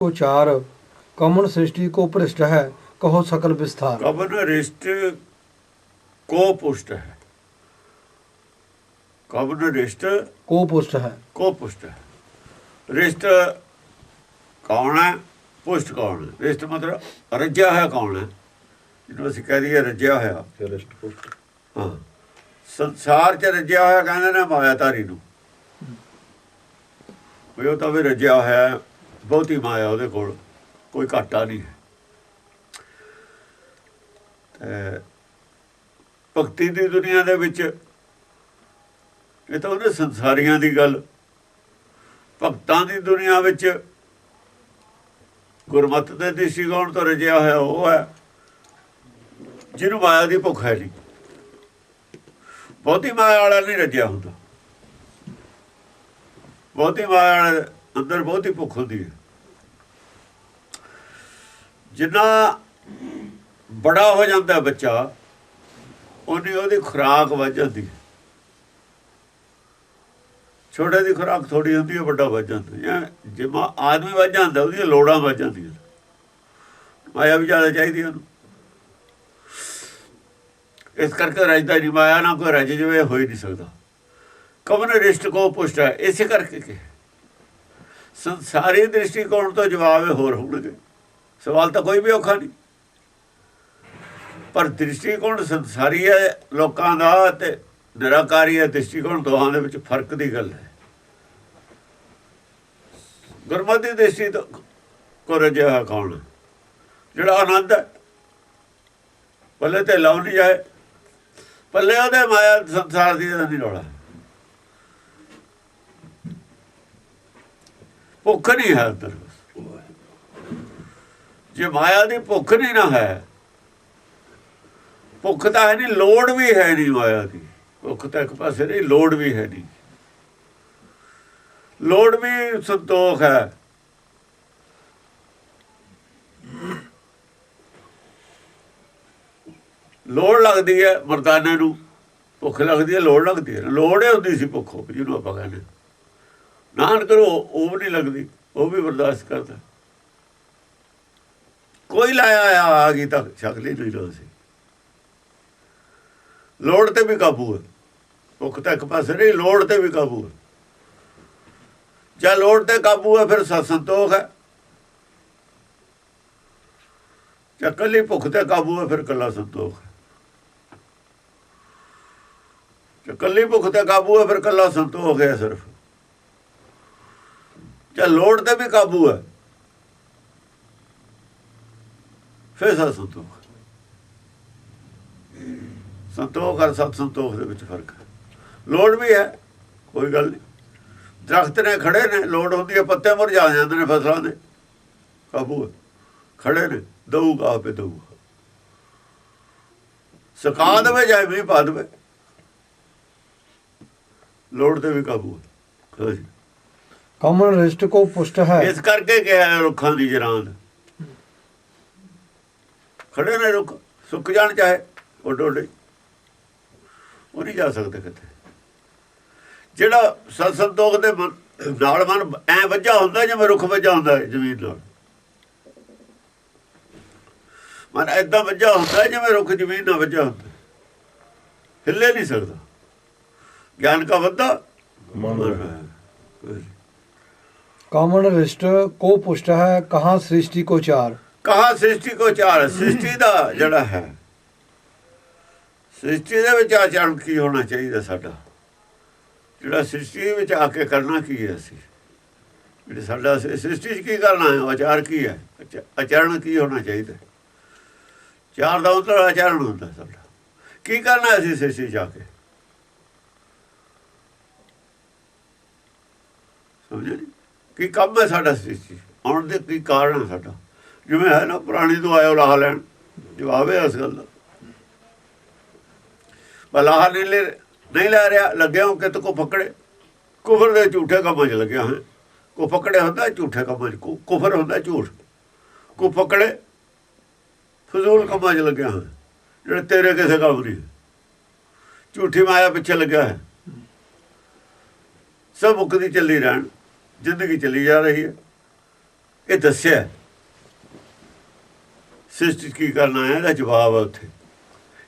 उचार कमन सृष्टि को पृष्ठ है कहो सकल विस्तार कवन रिष्ट को पुष्ट है कवन रिष्ट को पुष्ट है को पुष्ट है ਰਿਸ਼ਟ ਕੌਣ ਹੈ ਪੁਸ਼ਟ ਕੌਣ ਹੈ ਰਿਸ਼ਟ ਮਤਲਬ ਰੱਜਿਆ ਹੋਇਆ ਕੌਣ ਹੈ ਜਿਹਨੂੰ ਅਸੀਂ ਕਹਿ ਦਈਏ ਰੱਜਿਆ ਹੋਇਆ ਰਿਸ਼ਟ ਪੁਸ਼ਟ ਹਾਂ ਸੰਸਾਰ 'ਚ ਰੱਜਿਆ ਹੋਇਆ ਕਹਿੰਦੇ ਨੇ ਮਾਇਆਧਾਰੀ ਨੂੰ ਵੀ ਉਹ ਤਾਂ ਵੀ ਰੱਜਿਆ ਹੋਇਆ ਹੈ, ਬਹੁਤੀ ਮਾਇਆ ਉਹਦੇ ਕੋਲ, ਕੋਈ ਘਾਟਾ ਨਹੀਂ ਹੈ। ਤੇ ਭਗਤੀ ਦੀ ਦੁਨੀਆ ਦੇ ਵਿੱਚ ਇਹ ਤਾਂ ਉਹਨੇ ਸੰਸਾਰੀਆਂ ਦੀ ਗੱਲ। ਭਗਤਾਂ ਦੀ ਦੁਨੀਆ ਵਿੱਚ ਗੁਰਮਤ ਦੇ ਦ੍ਰਿਸ਼ਟੀਕੋਣ ਤੋਂ ਰਜਿਆ ਹੋਇਆ ਉਹ ਹੈ, ਜਿਹਨੂੰ ਮਾਇਆ ਦੀ ਭੁੱਖ ਹੈ ਨਹੀਂ। ਬਹੁਤੀ ਮਾਇਆ ਵਾਲਾ ਨਹੀਂ ਰੱਜਿਆ ਹੁੰਦਾ। ਬਹੁਤੀ ਮਾਇਆ ਵਾਲੇ ਅੰਦਰ ਬਹੁਤੀ ਭੁੱਖ ਹੁੰਦੀ ਹੈ। ਜਿੰਨਾ ਬੜਾ ਹੋ ਜਾਂਦਾ ਬੱਚਾ, ਉਹਨੀ ਉਹਦੀ ਖੁਰਾਕ ਵੱਧ ਜਾਂਦੀ ਹੈ। ਛੋਟੇ ਦੀ ਖੁਰਾਕ ਥੋੜੀ ਹੁੰਦੀ ਹੈ, ਵੱਡਾ ਵੱਧ ਜਾਂਦਾ ਹੈ। ਜਿਵੇਂ ਆਦਮੀ ਵੱਧ ਜਾਂਦਾ, ਉਹਦੀਆਂ ਲੋੜਾਂ ਵੱਧ ਜਾਂਦੀਆਂ ਮਾਇਆ ਵੀ ਜ਼ਿਆਦਾ ਚਾਹੀਦੀ ਉਹਨੂੰ। ਇਸ ਕਰਕੇ ਰਜਦਾ ਨਹੀਂ, ਮਾਇਆ ਨਾ ਕੋਈ ਰਜ ਜਵੇ ਹੋ ਹੀ ਨਹੀਂ ਸਕਦਾ। ਕਵਨ ਰਿਸ਼ਟ ਕੋ ਪੁਸ਼ਟ ਹੈ, ਇਸੇ ਕਰਕੇ ਕਿ ਸੰਸਾਰੀ ਦ੍ਰਿਸ਼ਟੀਕੋਣ ਤੋਂ ਜਵਾਬ ਇਹ ਹੋਰ ਹੋਣਗੇ। ਸਵਾਲ ਤਾਂ ਕੋਈ ਵੀ ਔਖਾ ਨਹੀਂ। ਪਰ ਦ੍ਰਿਸ਼ਟੀਕੋਣ ਸੰਸਾਰੀ ਹੈ, ਲੋਕਾਂ ਦਾ ਤੇ ਨਿਰਾਕਾਰੀ ਹੈ, ਦ੍ਰਿਸ਼ਟੀਕੋਣ ਦੋਹਾਂ ਦੇ ਵਿੱਚ ਫ਼ਰਕ ਦੀ ਗੱਲ ਹੈ। ਗੁਰਮਤਿ ਦ੍ਰਿਸ਼ਟੀ ਤੋਂ ਕੋ ਰਜਿਆ ਕੌਣ? ਜਿਹੜਾ ਆਨੰਦ ਹੈ। ਪੱਲੇ ਤੇ ਲਾਉ ਨਹੀਂ ਜਾਏ। ਪੱਲੇ ਉਹਦੇ ਮਾਇਆ ਸੰਸਾਰ ਦੀ ਦਾ ਨਹੀਂ ਰੋਲਾ। ਭੁੱਖ ਨਹੀਂ ਹੈ ਅੰਦਰ। ਜੇ ਮਾਇਆ ਦੀ ਭੁੱਖ ਨਹੀਂ ਨਾ ਹੈ, ਭੁੱਖ ਤਾਂ ਹੈ ਨਹੀਂ, ਲੋੜ ਵੀ ਹੈ ਨਹੀਂ ਮਾਇਆ ਦੀ। ਭੁੱਖ ਤਾਂ ਇੱਕ ਪਾਸੇ ਨਹੀਂ ਲੋੜ ਵੀ ਹੈ ਨਹੀਂ। ਲੋੜ ਵੀ ਸੰਤੋਖ ਹੈ। ਲੋੜ ਲੱਗਦੀ ਹੈ ਮਰਦਾਨੇ ਨੂੰ। ਭੁੱਖ ਲੱਗਦੀ ਹੈ, ਲੋੜ ਲੱਗਦੀ ਹੈ। ਲੋੜ ਹੀ ਹੁੰਦੀ ਸੀ ਭੁੱਖੋ, ਜਿਹਨੂੰ ਆਪਾਂ ਕਹਿੰਦੇ ਨਾਨ ਕਰੋ ਉਹ ਵੀ ਨਹੀਂ ਲੱਗਦੀ, ਉਹ ਵੀ ਬਰਦਾਸ਼ਤ ਕਰਦਾ। ਕੋਈ ਲਾਇਆ ਆ ਆ ਗਈ ਤਾਂ ਸ਼ਕਲ ਹੀ ਨਹੀਂ ਰਹੀ ਸੀ। ਲੋੜ ਤੇ ਵੀ ਕਾਬੂ ਹੈ ਭੁੱਖ ਤਾਂ ਇੱਕ ਪਾਸੇ ਨਹੀਂ ਲੋੜ ਤੇ ਵੀ ਕਾਬੂ ਹੈ ਜੇ ਲੋੜ ਤੇ ਕਾਬੂ ਹੈ ਫਿਰ ਸ- ਸੰਤੋਖ ਹੈ। ਜੇ ਕੱਲੀ ਭੁੱਖ ਤੇ ਕਾਬੂ ਹੈ ਫਿਰ ਕੱਲਾ ਸੰਤੋਖ ਹੈ। ਜੇ ਕੱਲੀ ਭੁੱਖ ਤੇ ਕਾਬੂ ਹੈ ਫਿਰ ਕੱਲਾ ਸੰਤੋਖ ਹੈ ਸਿਰਫ। ਜੇ ਲੋੜ ਤੇ ਵੀ ਕਾਬੂ ਹੈ। ਫਿਰ ਸਾ ਸੰਤੋਖ। ਸੰਤੋਖ ਔਰ ਸਤ ਸੰਤੋਖ ਦੇ ਵਿੱਚ ਫ਼ਰਕ ਹੈ। ਲੋੜ ਵੀ ਹੈ, ਕੋਈ ਗੱਲ ਨਹੀਂ। ਦਰਖਤ ਨੇ ਖੜੇ ਨੇ, ਲੋੜ ਹੁੰਦੀ ਹੈ ਪੱਤੇ ਮੁਰਝਾ ਜਾਂਦੇ ਨੇ ਫਸਲਾਂ ਦੇ। ਕਾਬੂ ਹੈ। ਖੜੇ ਨੇ ਦਊਗਾ ਆਪੇ ਦਊਗਾ ਸੁਕਾ ਦੇਵੇ ਜਾਏ ਵੀ ਪਾ ਦੇਵੇ। ਲੋੜ ਤੇ ਵੀ ਕਾਬੂ ਹੈ। ਕਾਮਨ ਰਿਸ਼ਟ ਕੋ ਪੁਸ਼ਟ ਹੈ। ਇਸ ਕਰਕੇ ਕਿਹਾ ਰੁੱਖਾਂ ਦੀ ਜਰਾਨ ਖੜੇ ਨੇ ਰੁੱਖ ਸੁੱਕ ਜਾਣ ਚਾਹੇ ਉੱਡ ਉੱਡ। ਉਹ ਨਹੀਂ ਜਾ ਸਕਦੇ ਕਿਤੇ ਜਿਹੜਾ ਸਤਸੰਤੋਖ ਦੇ ਨਾਲ ਮਨ ਐ ਵੱਜਾ ਹੁੰਦਾ ਜਿਵੇਂ ਰੁੱਖ ਵੱਜਾ ਹੁੰਦਾ ਜ਼ਮੀਨ ਨਾਲ। ਮਨ ਐਦਾਂ ਵੱਜਾ ਹੁੰਦਾ ਜਿਵੇਂ ਰੁੱਖ ਜ਼ਮੀਨ ਨਾਲ ਵੱਜਾ ਹੁੰਦਾ। ਹਿੱਲੇ ਨਹੀਂ ਸਕਦਾ। ਗਿਆਨ ਦਾ ਵੱਧਾ ਮਨ ਹੈ ਕਾਮਨ ਰਿਸ਼ਟ ਕੋ ਪੁਸ਼ਟ ਹੈ, ਕਹਾ ਸ੍ਰਿਸ਼ਟੀ ਕੋ ਚਾਰ? ਕਹਾ ਸ੍ਰਿਸ਼ਟੀ ਕੋ ਚਾਰ? ਸ੍ਰਿਸ਼ਟੀ ਦਾ ਜਿਹੜਾ ਹੈ, ਸ੍ਰਿਸ਼ਟੀ ਦੇ ਵਿੱਚ ਆਚਰਣ ਕੀ ਹੋਣਾ ਚਾਹੀਦਾ ਸਾਡਾ? ਜਿਹੜਾ ਸ੍ਰਿਸ਼ਟੀ ਵਿੱਚ ਆ ਕੇ ਕਰਨਾ ਕੀ ਹੈ ਅਸੀਂ? ਜਿਹੜਾ ਸਾਡਾ ਸ੍ਰਿਸ਼ਟੀ ਕੀ ਕਰਨਾ ਹੈ? ਆਚਾਰ ਕੀ ਹੈ? ਆਚਰਣ ਕੀ ਹੋਣਾ ਚਾਹੀਦਾ? ਚਾਰ ਦਾ ਉਤਰ ਆਚਰਣ ਹੁੰਦਾ ਸਾਡਾ। ਕੀ ਕਰਨਾ ਅਸੀਂ ਸ੍ਰਿਸ਼ਟੀ 'ਚ ਆ ਕੇ? ਕੀ ਕੰਮ ਹੈ ਸਾਡਾ ਸ੍ਰਿਸ਼ਟੀ ਆਉਣ ਦੇ ਕੀ ਕਾਰਨ ਹੈ ਸਾਡਾ? ਜਿਵੇਂ ਹੈ ਨਾ, ਪੁਰਾਣੀ ਤੋਂ ਆਇਓ ਲਾਹ ਲੈਣ। ਜਵਾਬ ਹੈ ਇਸ ਗੱਲ ਦਾ। ਬਲਾਹ ਨਹੀਂ ਲੈ ਨਹੀਂ ਲੈ ਰਿਹਾ, ਲੱਗਿਆ ਹੋ ਕਿ ਤੂੰ ਕੋ ਪਕੜੇ ਕੁਫਰ ਦੇ ਝੂਠੇ ਕੰਮਾਂ 'ਚ ਲੱਗਿਆ ਹੈ। ਕੋ ਪਕੜੇ ਹੁੰਦਾ ਝੂਠੇ ਕੰਮਾਂ 'ਚ। ਕੁ- ਕੁਫਰ ਹੁੰਦਾ ਝੂਠ। ਕੋ ਪਕੜੇ ਫਜ਼ੂਲ ਕੰਮਾਂ 'ਚ ਲੱਗਿਆ ਹੈ। ਜਿਹੜੇ ਤੇਰੇ ਕਿਸੇ ਕੰਮ ਨਹੀਂ ਝੂਠੀ ਮਾਇਆ ਪਿੱਛੇ ਲੱਗਿਆ ਹੈ। ਸਭ ਮੁਕਦੀ ਚੱਲੀ ਰਹਿਣ। ਜ਼ਿੰਦਗੀ ਚੱਲੀ ਜਾ ਰਹੀ ਹੈ। ਇਹ ਦੱਸਿਆ ਸਿਸ਼ਟ ਕੀ ਕਰਨਾ ਹੈ ਇਹਦਾ ਜਵਾਬ ਹੈ ਉੱਥੇ।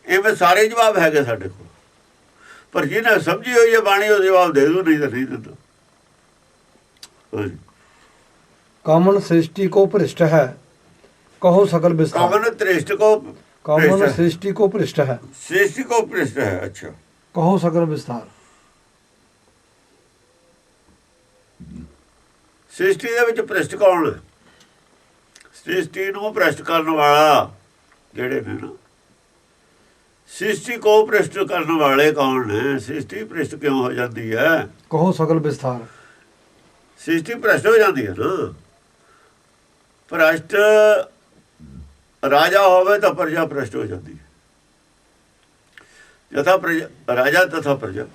ਐਵੇਂ ਸਾਰੇ ਜਵਾਬ ਹੈਗੇ ਸਾਡੇ ਕੋਲ। ਪਰ ਜਿਹਨੇ ਸਮਝੀ ਹੋਈ ਹੈ ਬਾਣੀ ਉਹ ਜਵਾਬ ਦੇ ਦੂ ਨਹੀਂ ਤਾਂ ਨਹੀਂ ਦਿੰਦਾ। ਕਾਮਨ ਸ੍ਰਿਸ਼ਟੀ ਕੋ ਭ੍ਰਿਸ਼ਟ ਹੈ ਕਹੋ ਸਕਲ ਵਿਸਤਾਰ ਕਾਮਨ ਤ੍ਰਿਸ਼ਟ ਕੋ ਕਾਮਨ ਸ੍ਰਿਸ਼ਟੀ ਕੋ ਭ੍ਰਿਸ਼ਟ ਹੈ। ਸ੍ਰਿਸ਼ਟੀ ਕੋ ਭ੍ਰਿਸ਼ਟ ਹੈ ਅੱਛਾ। ਕਹੋ ਸਕਲ ਵਿਸਤਾਰ ਸ੍ਰਿਸ਼ਟੀ ਦੇ ਵਿੱਚ ਭ੍ਰਿਸ਼ਟ ਕੌਣ? ਹੈ ਸ੍ਰਿਸ਼ਟੀ ਨੂੰ ਭ੍ਰਿਸ਼ਟ ਕਰਨ ਵਾਲਾ ਜਿਹੜੇ ਨੇ ਨਾ ਸ੍ਰਿਸ਼ਟੀ ਕੋ ਭ੍ਰਿਸ਼ਟ ਕਰਨ ਵਾਲੇ ਕੌਣ ਨੇ? ਸ੍ਰਿਸ਼ਟੀ ਭ੍ਰਿਸ਼ਟ ਕਿਉਂ ਹੋ ਜਾਂਦੀ ਹੈ? ਕਹੋ ਸਗਲ ਵਿਸਥਾਰ। ਸ੍ਰਿਸ਼ਟੀ ਭ੍ਰਿਸ਼ਟ ਹੋ ਜਾਂਦੀ ਹੈ ਨਾ। ਭ੍ਰਿਸ਼ਟ ਰਾਜਾ ਹੋਵੇ ਤਾਂ ਪ੍ਰਜਾ ਭ੍ਰਿਸ਼ਟ ਹੋ ਜਾਂਦੀ ਹੈ। ਜਥਾ ਰਾਜਾ ਤਥਾ ਪ੍ਰਜਾ।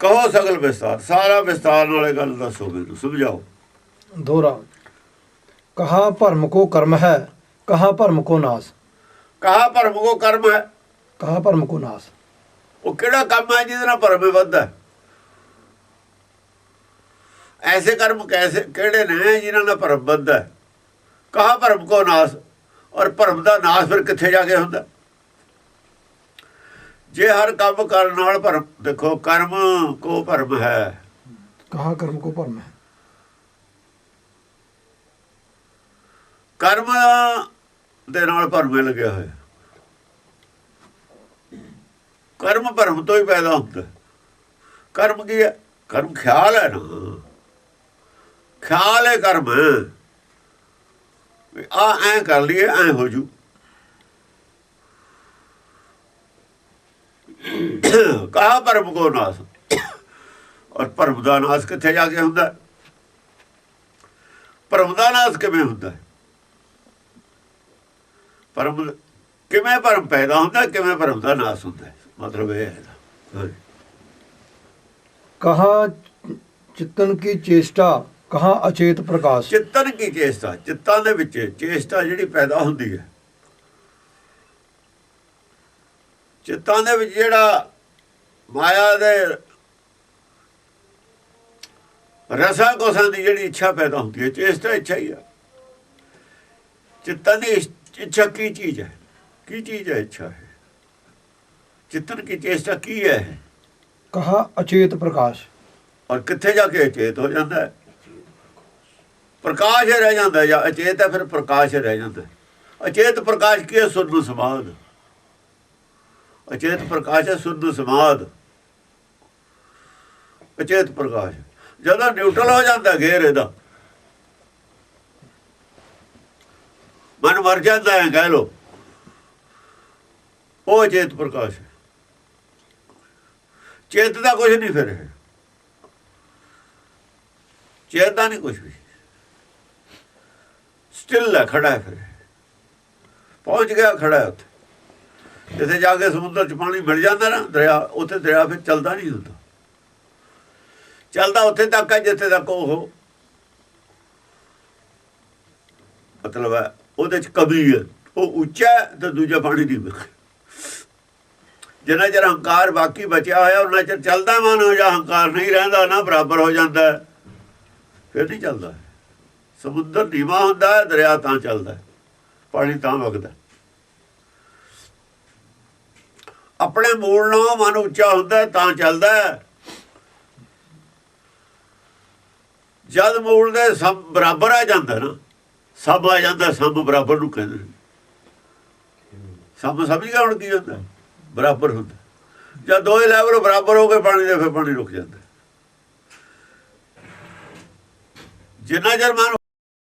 ਕਹੋ ਸਗਲ ਵਿਸਤਾਰ ਸਾਰਾ ਵਿਸਤਾਰ ਨਾਲੇ ਗੱਲ ਦੱਸੋ ਮੈਨੂੰ ਸਮਝਾਓ। ਦੋਹਰਾ ਕਹਾ ਭਰਮ ਕੋ ਕਰਮ ਹੈ ਕਹਾ ਭਰਮ ਕੋ ਨਾਸ। ਕਹਾ ਭਰਮ ਕੋ ਕਰਮ ਹੈ। ਕਹਾ ਭਰਮ ਕੋ ਨਾਸ। ਉਹ ਕਿਹੜਾ ਕੰਮ ਹੈ ਜਿਹਦੇ ਨਾਲ ਭਰਮ ਵੱਧਦਾ ਐਸੇ ਕਰਮ ਕੈਸੇ ਕਿਹੜੇ ਨੇ ਜਿਨ੍ਹਾਂ ਨਾਲ ਭਰਮ ਵੱਧਦਾ ਕਹਾ ਭਰਮ ਕੋ ਨਾਸ ਔਰ ਭਰਮ ਦਾ ਨਾਸ ਫਿਰ ਕਿੱਥੇ ਜਾ ਕੇ ਹੁੰਦਾ? ਜੇ ਹਰ ਕੰਮ ਕਰਨ ਨਾਲ ਭਰਮ ਦੇਖੋ ਕਰਮ ਕੋ ਭਰਮ ਹੈ। ਕਹਾ ਕਰਮ ਕੋ ਭਰਮ ਹੈ? ਕਰਮ ਦੇ ਨਾਲ ਭਰਮੇ ਲੱਗਿਆ ਹੋਇਆ ਕਰਮ ਭਰਮ ਤੋਂ ਹੀ ਪੈਦਾ ਹੁੰਦਾ। ਕਰਮ ਕੀ ਹੈ? ਕਰਮ ਖਿਆਲ ਹੈ ਨਾ। ਖਿਆਲ ਹੈ ਕਰਮ। ਆ ਐ ਕਰ ਲਈਏ ਐ ਹੋ ਜੂ। ਕਹਾ ਪਰਮ ਕੋ ਨਾਸ? ਔਰ ਪਰਮ ਦਾ ਨਾਸ ਕਿੱਥੇ ਜਾ ਕੇ ਹੁੰਦਾ? ਪਰਮ ਦਾ ਨਾਸ ਕਿਵੇਂ ਹੁੰਦਾ? ਪਰਮ ਕਿਵੇਂ ਪਰਮ ਪੈਦਾ ਹੁੰਦਾ ਕਿਵੇਂ ਪਰਮ ਦਾ ਨਾਸ ਹੁੰਦਾ? ਮਤਲਬ ਇਹ ਹੈ। ਕਹਾ ਚਿਤਨ ਕੀ ਚੇਸ਼ਟਾ ਕਹਾ ਅਚੇਤ ਪ੍ਰਕਾਸ਼। ਚਿਤਨ ਕੀ ਚੇਸ਼ਟਾ? ਚਿੱਤਾਂ ਦੇ ਵਿੱਚ ਚੇਸ਼ਟਾ ਜਿਹੜੀ ਪੈਦਾ ਹੁੰਦੀ ਹੈ। ਚਿੱਤਾਂ ਦੇ ਵਿੱਚ ਜਿਹੜਾ ਮਾਇਆ ਦੇ ਰਸਾਂ ਕੋਸਾਂ ਦੀ ਜਿਹੜੀ ਇੱਛਾ ਪੈਦਾ ਹੁੰਦੀ ਹੈ ਇਸ ਤਾਂ ਇੱਛਾ ਹੀ ਆ। ਚਿੱਤਾਂ ਦੀ ਇੱਛਾ ਕੀ ਚੀਜ਼ ਹੈ? ਕੀ ਚੀਜ਼ ਹੈ ਇੱਛਾ ਹੈ ਚਿੱਤਨ ਕੀ ਚੇਸ਼ਟਾ ਕੀ ਹੈ ਕਹਾ ਅਚੇਤ ਪ੍ਰਕਾਸ਼। ਔਰ ਕਿੱਥੇ ਜਾ ਕੇ ਅਚੇਤ ਹੋ ਜਾਂਦਾ ਹੈ? ਪ੍ਰਕਾਸ਼ ਰਹਿ ਜਾਂਦਾ ਜਾਂ ਅਚੇਤ ਹੈ ਫਿਰ ਪ੍ਰਕਾਸ਼ ਰਹਿ ਜਾਂਦਾ ਅਚੇਤ ਪ੍ਰਕਾਸ਼ ਕੀ ਹੈ? ਸੁਰਮ ਸਮਾਦ ਅਚੇਤ ਪ੍ਰਕਾਸ਼ ਹੈ ਸੁਰਨੂ ਸਮਾਦ। ਅਚੇਤ ਪ੍ਰਕਾਸ਼। ਜਦੋਂ ਨਿਊਟਰਲ ਹੋ ਜਾਂਦਾ ਘੇਰ ਇਹਦਾ। ਮਨ ਮਰ ਜਾਂਦਾ ਹੈ ਕਹਿ ਲੋ ਉਹ ਅਚੇਤ ਪ੍ਰਕਾਸ਼ ਚੇਤ ਦਾ ਕੁਝ ਨਹੀਂ ਫਿਰ ਚੇਤ ਦਾ ਨਹੀਂ ਕੁਝ ਵੀ। ਸਟਿਲ ਹੈ, ਖੜਾ ਹੈ ਫਿਰ ਪਹੁੰਚ ਗਿਆ, ਖੜਾ ਹੈ ਉੱਥੇ। ਜਿੱਥੇ ਜਾ ਕੇ ਸਮੁੰਦਰ ਚ ਪਾਣੀ ਮਿਲ ਜਾਂਦਾ ਨਾ, ਦਰਿਆ, ਉੱਥੇ ਦਰਿਆ ਫਿਰ ਚੱਲਦਾ ਨਹੀਂ ਹੁੰਦਾ। ਚੱਲਦਾ ਉੱਥੇ ਤੱਕ ਹੈ ਜਿੱਥੇ ਤੱਕ ਉਹ ਮਤਲਬ ਹੈ, ਉਹਦੇ ਚ ਕਮੀ ਹੈ। ਉਹ ਉੱਚਾ ਹੈ ਤੇ ਦੂਜਾ ਪਾਣੀ ਦੀ ਜਿੰਨਾ ਚਿਰ ਹੰਕਾਰ ਬਾਕੀ ਬਚਿਆ ਹੋਇਆ ਉਹਨਾਂ ਚਿਰ ਚੱਲਦਾ ਮਨ ਹੋ ਜਾ ਹੰਕਾਰ ਨਹੀਂ ਰਹਿੰਦਾ, ਨਾ ਬਰਾਬਰ ਹੋ ਜਾਂਦਾ ਫਿਰ ਨਹੀਂ ਚੱਲਦਾ। ਸਮੁੰਦਰ ਨੀਵਾ ਹੁੰਦਾ ਦਰਿਆ ਤਾਂ ਚੱਲਦਾ ਪਾਣੀ ਤਾਂ ਵਗਦਾ ਹੈ। ਆਪਣੇ ਮੂਲ ਨਾਲੋਂ ਮਨ ਉੱਚਾ ਹੁੰਦਾ, ਤਾਂ ਚੱਲਦਾ ਜਦ ਮੂਲ ਦੇ ਸਭ ਬਰਾਬਰ ਆ ਜਾਂਦਾ ਨਾ, ਸਭ ਆ ਜਾਂਦਾ, ਸਭ ਬਰਾਬਰ ਨੂੰ ਕਹਿੰਦੇ ਨੇ। ਸਭ ਸਮਝ ਗਿਆ ਹੁਣ ਕੀ ਹੁੰਦਾ? ਬਰਾਬਰ ਹੁੰਦਾ। ਜਦ ਦੋਏ ਲੈਵਲ ਬਰਾਬਰ ਹੋ ਕੇ ਪਾਣੀ ਦੇ ਫਿਰ ਪਾਣੀ ਰੁਕ ਜਾਂਦਾ। ਜਿੰਨਾ ਚਿਰ ਮਨ